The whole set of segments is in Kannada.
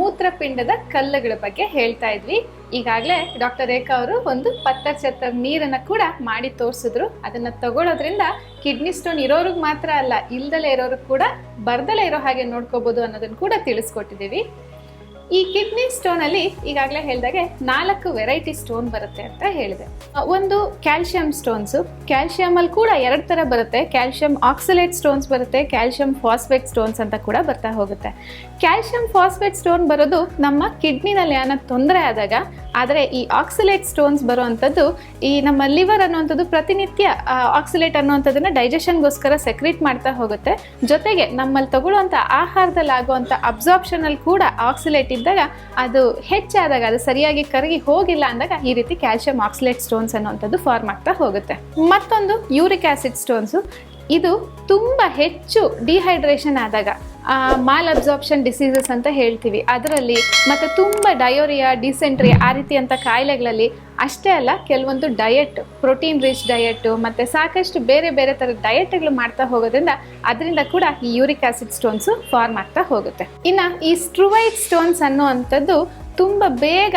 ಮೂತ್ರಪಿಂಡದ ಕಲ್ಲುಗಳ ಬಗ್ಗೆ ಹೇಳ್ತಾ ಇದ್ವಿ. ಈಗಾಗಲೇ ಡಾಕ್ಟರ್ ರೇಖಾ ಅವರು ಒಂದು ಪತ್ತರ್ ಚತ್ತರ್ ನೀರನ್ನ ಕೂಡ ಮಾಡಿ ತೋರಿಸಿದ್ರು. ಅದನ್ನ ತಗೊಳ್ಳೋದ್ರಿಂದ ಕಿಡ್ನಿ ಸ್ಟೋನ್ ಇರೋರಿಗೆ ಮಾತ್ರ ಅಲ್ಲ, ಇಲ್ದಲೇ ಇರೋರು ಕೂಡ ಬರ್ದಲೇ ಇರೋ ಹಾಗೆ ನೋಡ್ಕೋಬಹುದು ಅನ್ನೋದನ್ನ ಕೂಡ ತಿಳಿಸ್ಕೊಟ್ಟಿದ್ದೀವಿ. ಈ ಕಿಡ್ನಿ ಸ್ಟೋನ್ ಅಲ್ಲಿ ಈಗಾಗಲೇ ಹೇಳಿದಾಗೆ ನಾಲ್ಕು ವೆರೈಟಿ ಸ್ಟೋನ್ ಬರುತ್ತೆ ಅಂತ ಹೇಳಿದೆ. ಒಂದು ಕ್ಯಾಲ್ಸಿಯಂ ಸ್ಟೋನ್ಸ್ ಕ್ಯಾಲ್ಸಿಯಂ ಅಲ್ಲಿ ಕೂಡ ಎರಡು ತರ ಬರುತ್ತೆ. ಕ್ಯಾಲ್ಶಿಯಂ ಆಕ್ಸಲೇಟ್ ಸ್ಟೋನ್ಸ್ ಬರುತ್ತೆ ಕ್ಯಾಲ್ಸಿಯಂ ಫಾಸ್ಫೇಟ್ ಸ್ಟೋನ್ಸ್ ಅಂತ ಕೂಡ ಬರ್ತಾ ಹೋಗುತ್ತೆ. ಕ್ಯಾಲ್ಸಿಯಂ ಫಾಸ್ಫೇಟ್ ಸ್ಟೋನ್ ಬರೋದು ನಮ್ಮ ಕಿಡ್ನಿನಲ್ಲಿ ಏನೋ ತೊಂದರೆ ಆದಾಗ ಆದರೆ ಈ ಆಕ್ಸಿಲೇಟ್ ಸ್ಟೋನ್ಸ್ ಬರುವಂಥದ್ದು, ಈ ನಮ್ಮ ಲಿವರ್ ಅನ್ನುವಂಥದ್ದು ಪ್ರತಿನಿತ್ಯ ಆಕ್ಸಿಲೇಟ್ ಅನ್ನುವಂಥದ್ದನ್ನು ಡೈಜೆಷನ್ಗೋಸ್ಕರ ಸೆಕ್ರೀಟ್ ಮಾಡ್ತಾ ಹೋಗುತ್ತೆ. ಜೊತೆಗೆ ನಮ್ಮಲ್ಲಿ ತಗೊಳ್ಳುವಂಥ ಆಹಾರದಲ್ಲಿ ಆಗುವಂಥ ಅಬ್ಸಾರ್ಪ್ಷನಲ್ಲಿ ಕೂಡ ಆಕ್ಸಿಲೇಟ್ ಇದ್ದಾಗ ಅದು ಹೆಚ್ಚಾದಾಗ, ಅದು ಸರಿಯಾಗಿ ಕರಗಿ ಹೋಗಿಲ್ಲ ಅಂದಾಗ ಈ ರೀತಿ ಕ್ಯಾಲ್ಶಿಯಂ ಆಕ್ಸಿಲೇಟ್ ಸ್ಟೋನ್ಸ್ ಅನ್ನುವಂಥದ್ದು ಫಾರ್ಮ್ ಆಗ್ತಾ ಹೋಗುತ್ತೆ. ಮತ್ತೊಂದು ಯೂರಿಕ್ ಆಸಿಡ್ ಸ್ಟೋನ್ಸು ಇದು ತುಂಬ ಹೆಚ್ಚು ಡಿಹೈಡ್ರೇಷನ್ ಆದಾಗ ಮಾಲ್ ಅಬ್ಸಾರ್ಪ್ಷನ್ ಡಿಸೀಸಸ್ ಅಂತ ಹೇಳ್ತೀವಿ. ಅದರಲ್ಲಿ ಮತ್ತು ತುಂಬ ಡಯೋರಿಯಾ ಡಿಸೆಂಟ್ರಿ ಆ ರೀತಿಯಂಥ ಕಾಯಿಲೆಗಳಲ್ಲಿ ಅಷ್ಟೇ ಅಲ್ಲ, ಕೆಲವೊಂದು ಡಯಟ್ ಪ್ರೋಟೀನ್ ರಿಚ್ ಡಯಟು ಮತ್ತು ಸಾಕಷ್ಟು ಬೇರೆ ಬೇರೆ ಥರದ ಡಯಟ್ಗಳು ಮಾಡ್ತಾ ಹೋಗೋದ್ರಿಂದ ಅದರಿಂದ ಕೂಡ ಈ ಯೂರಿಕ್ ಆಸಿಡ್ ಸ್ಟೋನ್ಸು ಫಾರ್ಮ್ ಆಗ್ತಾ ಹೋಗುತ್ತೆ. ಇನ್ನು ಈ ಸ್ಟ್ರುವೈಟ್ ಸ್ಟೋನ್ಸ್ ಅನ್ನುವಂಥದ್ದು ತುಂಬ ಬೇಗ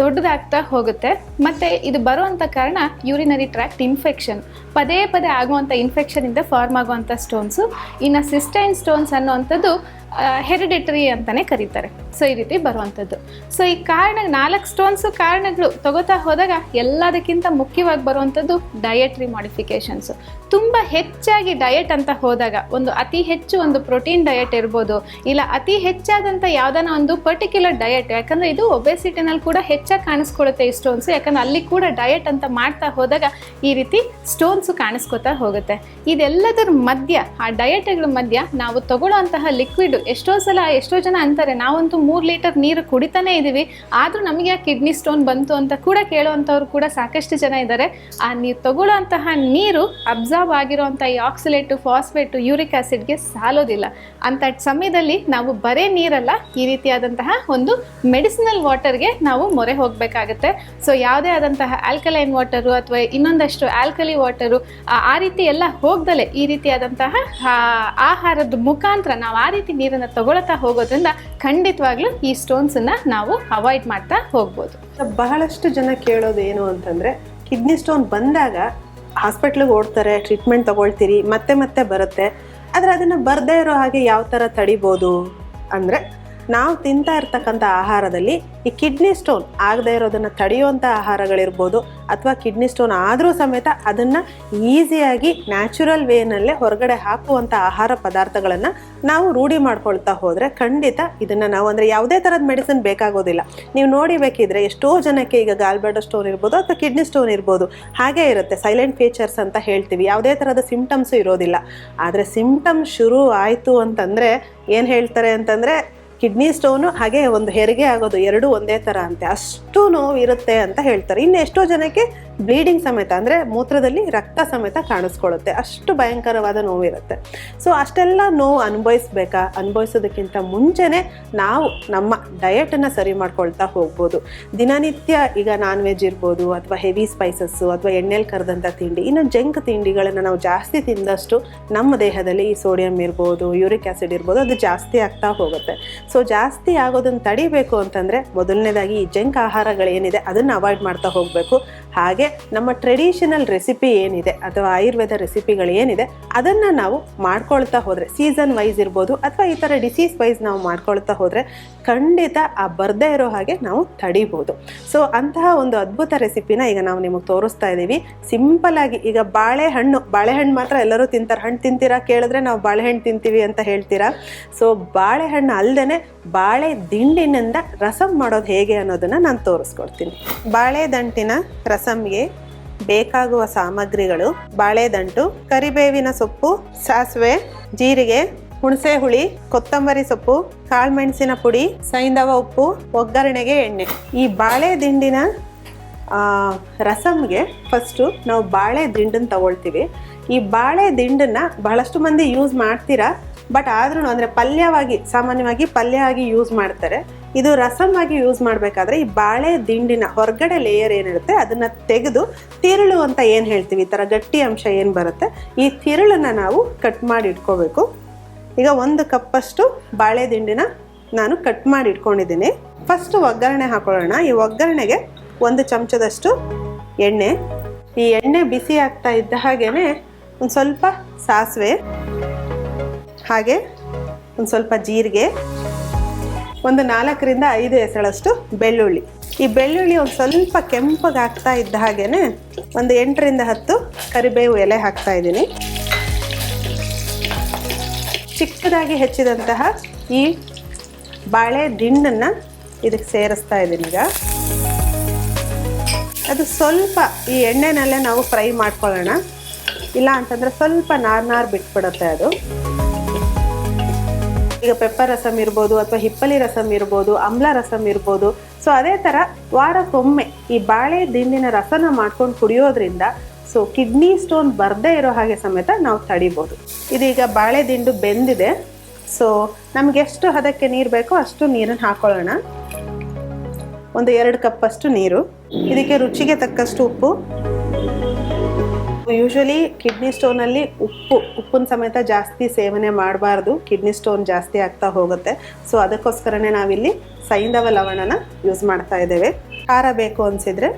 ದೊಡ್ಡದಾಗ್ತಾ ಹೋಗುತ್ತೆ. ಮತ್ತು ಇದು ಬರುವಂಥ ಕಾರಣ ಯೂರಿನರಿ ಟ್ರ್ಯಾಕ್ಟ್ ಇನ್ಫೆಕ್ಷನ್ ಪದೇ ಪದೇ ಆಗುವಂಥ ಇನ್ಫೆಕ್ಷನಿಂದ ಫಾರ್ಮ್ ಆಗುವಂಥ ಸ್ಟೋನ್ಸು ಇನ್ನ ಸಿಸ್ಟೈನ್ ಸ್ಟೋನ್ಸ್ ಅನ್ನುವಂಥದ್ದು ಹೆರಿಡಿಟರಿ ಅಂತಲೇ ಕರೀತಾರೆ. ಸೊ ಈ ರೀತಿ ಬರುವಂಥದ್ದು. ಸೊ ಈ ಕಾರಣ, ನಾಲ್ಕು ಸ್ಟೋನ್ಸು ಕಾರಣಗಳು ತಗೋತಾ ಹೋದಾಗ ಎಲ್ಲದಕ್ಕಿಂತ ಮುಖ್ಯವಾಗಿ ಬರುವಂಥದ್ದು ಡಯಟ್ರಿ ಮಾಡಿಫಿಕೇಷನ್ಸು ತುಂಬ ಹೆಚ್ಚಾಗಿ ಡಯಟ್ ಅಂತ ಹೋದಾಗ ಒಂದು ಅತಿ ಹೆಚ್ಚು ಒಂದು ಪ್ರೋಟೀನ್ ಡಯಟ್ ಇರ್ಬೋದು, ಇಲ್ಲ ಅತಿ ಹೆಚ್ಚಾದಂಥ ಯಾವ್ದಾನ ಒಂದು ಪರ್ಟಿಕ್ಯುಲರ್ ಡಯಟ್ ಯಾಕಂದರೆ ಇದು ಒಬೆಸಿಟಿನಲ್ಲಿ ಕೂಡ ಹೆಚ್ಚಾಗಿ ಕಾಣಿಸ್ಕೊಳುತ್ತೆ ಈ ಸ್ಟೋನ್ಸು ಯಾಕಂದ್ರೆ ಅಲ್ಲಿ ಕೂಡ ಡಯಟ್ ಅಂತ ಮಾಡ್ತಾ ಹೋದಾಗ ಈ ರೀತಿ ಸ್ಟೋನ್ಸು ಕಾಣಿಸ್ಕೊತಾ ಹೋಗುತ್ತೆ. ಇದೆಲ್ಲದರ ಮಧ್ಯ, ಆ ಡಯಟ್ಗಳ ಮಧ್ಯ ನಾವು ತಗೊಳ್ಳೋಂತಹ ಲಿಕ್ವಿಡ್ ಎಷ್ಟೋ ಸಲ ಎಷ್ಟೋ ಜನ ಅಂತಾರೆ, ನಾವಂತೂ ಮೂರು ಲೀಟರ್ ನೀರು ಕುಡಿತಾನೆ ಇದ್ದೀವಿ ಆದರೂ ನಮಗೆ ಆ ಕಿಡ್ನಿ ಸ್ಟೋನ್ ಬಂತು ಅಂತ ಕೂಡ ಕೇಳುವಂಥವ್ರು ಕೂಡ ಸಾಕಷ್ಟು ಜನ ಇದ್ದಾರೆ. ಆ ನೀವು ತಗೊಳ್ಳೋಂತಹ ನೀರು ಅಬ್ಸರ್ವ್ ಆಗಿರೋವಂಥ ಈ ಆಕ್ಸಿಲೇಟು ಫಾಸ್ಫೇಟು ಯೂರಿಕ್ ಆಸಿಡ್ಗೆ ಸಾಲೋದಿಲ್ಲ. ಅಂಥ ಸಮಯದಲ್ಲಿ ನಾವು ಬರೇ ನೀರಲ್ಲ, ಈ ರೀತಿಯಾದಂತಹ ಒಂದು ಮೆಡಿಸಿನಲ್ ವಾಟರ್ಗೆ ನಾವು ಮೊರೆ ಹೋಗಬೇಕಾಗತ್ತೆ. ಸೊ ಯಾವುದೇ ಆದಂತಹ ಆಲ್ಕಲೈನ್ ವಾಟರು ಅಥವಾ ಇನ್ನೊಂದಷ್ಟು ಆಲ್ಕಲಿ ವಾಟರು ಆ ರೀತಿ ಎಲ್ಲ ಹೋಗ್ದಲೆ ಈ ರೀತಿಯಾದಂತಹ ಆಹಾರದ ಮುಖಾಂತರ ನಾವು ಆ ರೀತಿ ನೀರನ್ನು ತಗೊಳ್ತಾ ಹೋಗೋದ್ರಿಂದ ಖಂಡಿತವಾಗ್ಲೂ ಈ ಸ್ಟೋನ್ಸನ್ನು ನಾವು ಅವಾಯ್ಡ್ ಮಾಡ್ತಾ ಹೋಗ್ಬೋದು. ಬಹಳಷ್ಟು ಜನ ಕೇಳೋದು ಏನು ಅಂತಂದ್ರೆ ಕಿಡ್ನಿ ಸ್ಟೋನ್ ಬಂದಾಗ ಹಾಸ್ಪಿಟ್ಲಿಗೆ ಓಡ್ತಾರೆ ಟ್ರೀಟ್ಮೆಂಟ್ ತಗೊಳ್ತೀರಿ, ಮತ್ತೆ ಮತ್ತೆ ಬರುತ್ತೆ. ಆದರೆ ಅದನ್ನು ಬರದೇ ಇರೋ ಹಾಗೆ ಯಾವ ಥರ ತಡಿಬೋದು ಅಂದರೆ ನಾವು ತಿಂತಾ ಇರ್ತಕ್ಕಂಥ ಆಹಾರದಲ್ಲಿ ಈ ಕಿಡ್ನಿ ಸ್ಟೋನ್ ಆಗದೇ ಇರೋದನ್ನು ತಡೆಯುವಂಥ ಆಹಾರಗಳಿರ್ಬೋದು ಅಥವಾ ಕಿಡ್ನಿ ಸ್ಟೋನ್ ಆದರೂ ಸಮೇತ ಅದನ್ನು ಈಸಿಯಾಗಿ ನ್ಯಾಚುರಲ್ ವೇನಲ್ಲೇ ಹೊರಗಡೆ ಹಾಕುವಂಥ ಆಹಾರ ಪದಾರ್ಥಗಳನ್ನು ನಾವು ರೂಢಿ ಮಾಡ್ಕೊಳ್ತಾ ಹೋದರೆ ಖಂಡಿತ ಇದನ್ನು ನಾವು ಅಂದರೆ ಯಾವುದೇ ಥರದ ಮೆಡಿಸಿನ್ ಬೇಕಾಗೋದಿಲ್ಲ. ನೀವು ನೋಡಿಬೇಕಿದ್ರೆ ಎಷ್ಟೋ ಜನಕ್ಕೆ ಈಗ ಗಾಲ್ಬಾಡ ಸ್ಟೋನ್ ಇರ್ಬೋದು ಅಥವಾ ಕಿಡ್ನಿ ಸ್ಟೋನ್ ಇರ್ಬೋದು. ಹಾಗೇ ಇರುತ್ತೆ ಸೈಲೆಂಟ್ ಫೀಚರ್ಸ್ ಅಂತ ಹೇಳ್ತೀವಿ. ಯಾವುದೇ ಥರದ ಸಿಂಪ್ಟಮ್ಸು ಇರೋದಿಲ್ಲ. ಆದರೆ ಸಿಂಪ್ಟಮ್ಸ್ ಶುರು ಆಯಿತು ಅಂತಂದರೆ ಏನು ಹೇಳ್ತಾರೆ ಅಂತಂದರೆ ಕಿಡ್ನಿ ಸ್ಟೋನು ಹಾಗೆ ಒಂದು ಹೆರಿಗೆ ಆಗೋದು ಎರಡೂ ಒಂದೇ ಥರ ಅಂತೆ. ಅಷ್ಟು ನೋವು ಇರುತ್ತೆ ಅಂತ ಹೇಳ್ತಾರೆ. ಇನ್ನು ಎಷ್ಟೋ ಜನಕ್ಕೆ ಬ್ಲೀಡಿಂಗ್ ಸಮೇತ ಅಂದರೆ ಮೂತ್ರದಲ್ಲಿ ರಕ್ತ ಸಮೇತ ಕಾಣಿಸ್ಕೊಳ್ಳುತ್ತೆ. ಅಷ್ಟು ಭಯಂಕರವಾದ ನೋವಿರುತ್ತೆ. ಸೊ ಅಷ್ಟೆಲ್ಲ ನೋವು ಅನುಭವಿಸ್ಬೇಕಾ? ಅನುಭವಿಸೋದಕ್ಕಿಂತ ಮುಂಚೆನೇ ನಾವು ನಮ್ಮ ಡಯಟನ್ನು ಸರಿ ಮಾಡ್ಕೊಳ್ತಾ ಹೋಗ್ಬೋದು. ದಿನನಿತ್ಯ ಈಗ ನಾನ್ ವೆಜ್ ಇರ್ಬೋದು, ಅಥವಾ ಹೆವಿ ಸ್ಪೈಸಸ್ಸು ಅಥವಾ ಎಣ್ಣೆಲಿ ಕರೆದಂಥ ತಿಂಡಿ, ಇನ್ನು ಜಂಕ್ ತಿಂಡಿಗಳನ್ನು ನಾವು ಜಾಸ್ತಿ ತಿಂದಷ್ಟು ನಮ್ಮ ದೇಹದಲ್ಲಿ ಈ ಸೋಡಿಯಂ ಇರ್ಬೋದು ಯೂರಿಕ್ ಆ್ಯಸಿಡ್ ಇರ್ಬೋದು, ಅದು ಜಾಸ್ತಿ ಆಗ್ತಾ ಹೋಗುತ್ತೆ. ಸೊ ಜಾಸ್ತಿ ಆಗೋದನ್ನು ತಡಿಬೇಕು ಅಂತಂದರೆ ಮೊದಲನೇದಾಗಿ ಈ ಜಂಕ್ ಆಹಾರಗಳೇನಿದೆ ಅದನ್ನು ಅವಾಯ್ಡ್ ಮಾಡ್ತಾ ಹೋಗಬೇಕು. ಹಾಗೆ ನಮ್ಮ ಟ್ರೆಡಿಷನಲ್ ರೆಸಿಪಿ ಏನಿದೆ ಅಥವಾ ಆಯುರ್ವೇದ ರೆಸಿಪಿಗಳು ಏನಿದೆ, ಅದನ್ನು ನಾವು ಮಾಡ್ಕೊಳ್ತಾ ಹೋದರೆ ಸೀಸನ್ ವೈಸ್ ಇರ್ಬೋದು ಅಥವಾ ಈ ಥರ ಡಿಸೀಸ್ ವೈಸ್ ನಾವು ಮಾಡ್ಕೊಳ್ತಾ ಹೋದರೆ ಖಂಡಿತ ಆ ಬರದೇ ಇರೋ ಹಾಗೆ ನಾವು ತಡಿಬೋದು. ಸೊ ಅಂತಹ ಒಂದು ಅದ್ಭುತ ರೆಸಿಪಿನ ಈಗ ನಾವು ನಿಮಗೆ ತೋರಿಸ್ತಾ ಇದ್ದೀವಿ ಆಗಿ ಈಗ ಬಾಳೆಹಣ್ಣು ಬಾಳೆಹಣ್ಣು ಮಾತ್ರ ಎಲ್ಲರೂ ತಿಂತಾರೆ. ಹಣ್ಣು ತಿಂತೀರಾ ಕೇಳಿದ್ರೆ ನಾವು ಬಾಳೆಹಣ್ಣು ತಿಂತೀವಿ ಅಂತ ಹೇಳ್ತೀರಾ? ಸೊ ಬಾಳೆಹಣ್ಣು ಅಲ್ಲದೆ ಬಾಳೆ ದಿಂಡಿನಿಂದ ರಸಂ ಮಾಡೋದು ಹೇಗೆ ಅನ್ನೋದನ್ನು ನಾನು ತೋರಿಸ್ಕೊಡ್ತೀನಿ. ಬಾಳೆದಂಟಿನ ರಸಂಗೆ ಬೇಕಾಗುವ ಸಾಮಗ್ರಿಗಳು, ಬಾಳೆದಂಟು, ಕರಿಬೇವಿನ ಸೊಪ್ಪು, ಸಾಸಿವೆ, ಜೀರಿಗೆ, ಹುಣಸೆ ಹುಳಿ, ಕೊತ್ತಂಬರಿ ಸೊಪ್ಪು ಕಾಳುಮೆಣಸಿನ ಪುಡಿ ಸೈಂಧವ ಉಪ್ಪು, ಒಗ್ಗರಣೆಗೆ ಎಣ್ಣೆ. ಈ ಬಾಳೆ ದಿಂಡಿನ ರಸಮ್ಗೆ ಫಸ್ಟು ನಾವು ಬಾಳೆ ದಿಂಡನ್ನು ತಗೊಳ್ತೀವಿ. ಈ ಬಾಳೆ ದಿಂಡನ್ನು ಬಹಳಷ್ಟು ಮಂದಿ ಯೂಸ್ ಮಾಡ್ತೀರಾ ಬಟ್ ಆದ್ರೂ ಅಂದರೆ ಪಲ್ಯವಾಗಿ, ಸಾಮಾನ್ಯವಾಗಿ ಪಲ್ಯ ಆಗಿ ಯೂಸ್ ಮಾಡ್ತಾರೆ. ಇದು ರಸಮ್ ಆಗಿ ಯೂಸ್ ಮಾಡಬೇಕಾದ್ರೆ ಈ ಬಾಳೆ ದಿಂಡಿನ ಹೊರಗಡೆ ಲೇಯರ್ ಏನಿರುತ್ತೆ, ಅದನ್ನು ತೆಗೆದು ತಿರುಳು ಅಂತ ಏನು ಹೇಳ್ತೀವಿ? ಈ ಥರ ಗಟ್ಟಿ ಅಂಶ ಏನು ಬರುತ್ತೆ? ಈ ತಿರುಳನ್ನು ನಾವು ಕಟ್ ಮಾಡಿ ಇಟ್ಕೋಬೇಕು. ಈಗ ಒಂದು ಕಪ್ಪಷ್ಟು ಬಾಳೆ ದಿಂಡಿನ ನಾನು ಕಟ್ ಮಾಡಿ ಇಟ್ಕೊಂಡಿದ್ದೀನಿ. ಫಸ್ಟ್ ಒಗ್ಗರಣೆ ಹಾಕೊಳ್ಳೋಣ. ಈ ಒಗ್ಗರಣೆಗೆ ಒಂದು ಚಮಚದಷ್ಟು ಎಣ್ಣೆ. ಈ ಎಣ್ಣೆ ಬಿಸಿ ಆಗ್ತಾ ಇದ್ದ ಹಾಗೇನೆ ಒಂದು ಸ್ವಲ್ಪ ಸಾಸಿವೆ, ಹಾಗೆ ಒಂದು ಸ್ವಲ್ಪ ಜೀರಿಗೆ ಒಂದು ನಾಲ್ಕರಿಂದ ಐದು ಎಸಳಷ್ಟು ಬೆಳ್ಳುಳ್ಳಿ. ಈ ಬೆಳ್ಳುಳ್ಳಿ ಒಂದು ಸ್ವಲ್ಪ ಕೆಂಪಗೆ ಆಗ್ತಾ ಇದ್ದ ಹಾಗೇನೆ ಒಂದು ಎಂಟರಿಂದ ಹತ್ತು ಕರಿಬೇವು ಎಲೆ ಹಾಕ್ತಾ ಇದ್ದೀನಿ. ಚಿಕ್ಕದಾಗಿ ಹೆಚ್ಚಿದಂತಹ ಈ ಬಾಳೆ ದಿಂಡನ್ನು ಇದಕ್ಕೆ ಸೇರಿಸ್ತಾ ಇದ್ದೀನಿ ಈಗ. ಅದು ಸ್ವಲ್ಪ ಈ ಎಣ್ಣೆನಲ್ಲೇ ನಾವು ಫ್ರೈ ಮಾಡ್ಕೊಳ್ಳೋಣ. ಇಲ್ಲ ಅಂತಂದರೆ ಸ್ವಲ್ಪ ನಾರ್ ನಾರ್ ಬಿಟ್ಬಿಡುತ್ತೆ ಅದು. ಈಗ ಪೆಪ್ಪರ್ ರಸಮ್ ಇರ್ಬೋದು ಅಥವಾ ಹಿಪ್ಪಲಿ ರಸಮ್ ಇರ್ಬೋದು, ಅಮ್ಲ ರಸಮ್ ಇರ್ಬೋದು. ಸೊ ಅದೇ ಥರ ವಾರಕ್ಕೊಮ್ಮೆ ಈ ಬಾಳೆ ದಿಂಡಿನ ರಸನ ಮಾಡ್ಕೊಂಡು ಕುಡಿಯೋದ್ರಿಂದ ಸೊ ಕಿಡ್ನಿ ಸ್ಟೋನ್ ಬರದೇ ಇರೋ ಹಾಗೆ ಸಮೇತ ನಾವು ತಡಿಬೋದು. ಇದೀಗ ಬಾಳೆ ದಿಂಡು ಬೆಂದಿದೆ. ಸೊ ನಮ್ಗೆ ಎಷ್ಟು ಹದಕ್ಕೆ ನೀರು ಬೇಕೋ ಅಷ್ಟು ನೀರನ್ನು ಹಾಕೊಳ್ಳೋಣ. ಒಂದು ಎರಡು ಕಪ್ಪಷ್ಟು ನೀರು. ಇದಕ್ಕೆ ರುಚಿಗೆ ತಕ್ಕಷ್ಟು ಉಪ್ಪು. ಯೂಶಲಿ ಕಿಡ್ನಿ ಸ್ಟೋನಲ್ಲಿ ಉಪ್ಪು, ಉಪ್ಪಿನ ಸಮೇತ ಜಾಸ್ತಿ ಸೇವನೆ ಮಾಡಬಾರ್ದು. ಕಿಡ್ನಿ ಸ್ಟೋನ್ ಜಾಸ್ತಿ ಆಗ್ತಾ ಹೋಗುತ್ತೆ. ಸೊ ಅದಕ್ಕೋಸ್ಕರನೇ ನಾವಿಲ್ಲಿ ಸೈಂಧವ ಲವಣನ ಯೂಸ್ ಮಾಡ್ತಾ ಇದ್ದೇವೆ. ಖಾರ ಬೇಕು ಅನ್ಸಿದ್ರೆ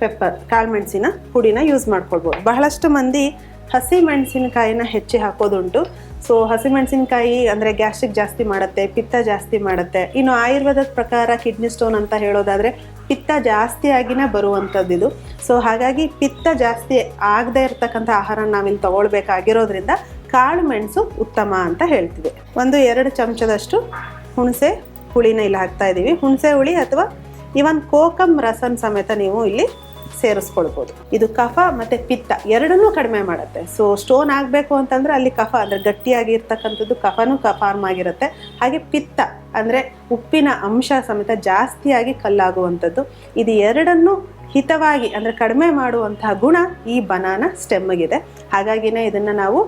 ಪೆಪ್ಪರ್ ಕಾಳುಮೆಣಸಿನ ಪುಡಿನ ಯೂಸ್ ಮಾಡ್ಕೊಳ್ಬೋದು. ಬಹಳಷ್ಟು ಮಂದಿ ಹಸಿ ಮೆಣಸಿನಕಾಯಿನ ಹೆಚ್ಚಿ ಹಾಕೋದುಂಟು. ಸೊ ಹಸಿಮೆಣಸಿನಕಾಯಿ ಅಂದರೆ ಗ್ಯಾಸ್ಟ್ರಿಕ್ ಜಾಸ್ತಿ ಮಾಡುತ್ತೆ, ಪಿತ್ತ ಜಾಸ್ತಿ ಮಾಡುತ್ತೆ. ಇನ್ನು ಆಯುರ್ವೇದದ ಪ್ರಕಾರ ಕಿಡ್ನಿ ಸ್ಟೋನ್ ಅಂತ ಹೇಳೋದಾದರೆ ಪಿತ್ತ ಜಾಸ್ತಿ ಬರುವಂಥದ್ದು ಇದು. ಸೊ ಹಾಗಾಗಿ ಪಿತ್ತ ಜಾಸ್ತಿ ಆಗದೇ ಇರತಕ್ಕಂಥ ಆಹಾರ ನಾವಿಲ್ಲಿ ತಗೊಳ್ಬೇಕಾಗಿರೋದ್ರಿಂದ ಕಾಳು ಮೆಣಸು ಉತ್ತಮ ಅಂತ ಹೇಳ್ತೀವಿ. ಒಂದು ಎರಡು ಚಮಚದಷ್ಟು ಹುಣಸೆ ಹುಳಿನ ಇಲ್ಲಿ ಹಾಕ್ತಾ ಇದ್ದೀವಿ ಹುಣಸೆ ಹುಳಿ ಅಥವಾ ಇವನ್ ಕೋಕಮ್ ರಸನ್ ಸಮೇತ ನೀವು ಇಲ್ಲಿ ಸೇರಿಸ್ಕೊಳ್ಬೋದು. ಇದು ಕಫ ಮತ್ತೆ ಪಿತ್ತ ಎರಡನ್ನೂ ಕಡಿಮೆ ಮಾಡುತ್ತೆ. ಸೊ ಸ್ಟೋನ್ ಆಗಬೇಕು ಅಂತಂದ್ರೆ ಅಲ್ಲಿ ಕಫ ಅಂದ್ರೆ ಗಟ್ಟಿಯಾಗಿ ಇರ್ತಕ್ಕಂಥದ್ದು ಕಫನೂ ಕ ಆಗಿರುತ್ತೆ. ಹಾಗೆ ಪಿತ್ತ ಅಂದ್ರೆ ಉಪ್ಪಿನ ಅಂಶ ಸಮೇತ ಜಾಸ್ತಿಯಾಗಿ ಕಲ್ಲಾಗುವಂಥದ್ದು. ಇದು ಎರಡನ್ನೂ ಹಿತವಾಗಿ ಅಂದ್ರೆ ಕಡಿಮೆ ಮಾಡುವಂತಹ ಗುಣ ಈ ಬನಾನ ಸ್ಟೆಮ್ಗಿದೆ ಹಾಗಾಗಿನೇ ಇದನ್ನ ನಾವು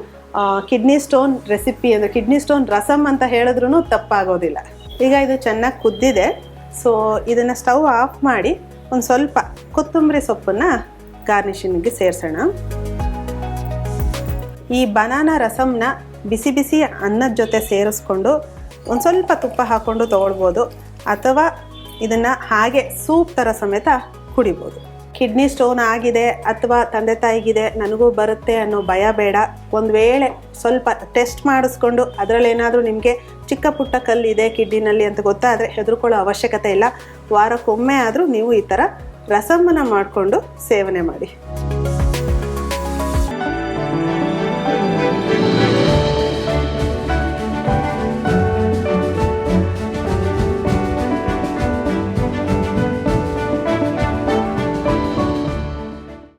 ಕಿಡ್ನಿ ಸ್ಟೋನ್ ರೆಸಿಪಿ ಅಂದರೆ ಕಿಡ್ನಿ ಸ್ಟೋನ್ ರಸಮ್ ಅಂತ ಹೇಳಿದ್ರೂ ತಪ್ಪಾಗೋದಿಲ್ಲ. ಈಗ ಇದು ಚೆನ್ನಾಗಿ ಕುದ್ದಿದೆ. ಸೊ ಇದನ್ನು ಸ್ಟವ್ ಆಫ್ ಮಾಡಿ ಒಂದು ಸ್ವಲ್ಪ ಕೊತ್ತಂಬರಿ ಸೊಪ್ಪನ್ನು ಗಾರ್ನಿಷಿಂಗ್ಗೆ ಸೇರಿಸೋಣ. ಈ ಬನಾನ ರಸಮ್ನ ಬಿಸಿ ಬಿಸಿ ಅನ್ನದ ಜೊತೆ ಸೇರಿಸ್ಕೊಂಡು ಒಂದು ಸ್ವಲ್ಪ ತುಪ್ಪ ಹಾಕ್ಕೊಂಡು ತೊಗೊಳ್ಬೋದು ಅಥವಾ ಇದನ್ನು ಹಾಗೆ ಸೂಪ್ ಥರ ಸಮೇತ ಕುಡಿಬೋದು. ಕಿಡ್ನಿ ಸ್ಟೋನ್ ಆಗಿದೆ ಅಥವಾ ತಂದೆ ತಾಯಿಗಿದೆ, ನನಗೂ ಬರುತ್ತೆ ಅನ್ನೋ ಭಯ ಬೇಡ. ಒಂದು ವೇಳೆ ಸ್ವಲ್ಪ ಟೆಸ್ಟ್ ಮಾಡಿಸ್ಕೊಂಡು ಅದರಲ್ಲಿ ಏನಾದರೂ ನಿಮಗೆ ಚಿಕ್ಕ ಪುಟ್ಟ ಕಲ್ಲಿದೆ ಕಿಡ್ನಿನಲ್ಲಿ ಅಂತ ಗೊತ್ತಾದರೆ ಹೆದರ್ಕೊಳ್ಳೋ ಅವಶ್ಯಕತೆ ಇಲ್ಲ. ವಾರಕ್ಕೊಮ್ಮೆ ಆದರೂ ನೀವು ಈ ಥರ ರಸಮ್ಮನ ಮಾಡಿಕೊಂಡು ಸೇವನೆ ಮಾಡಿ.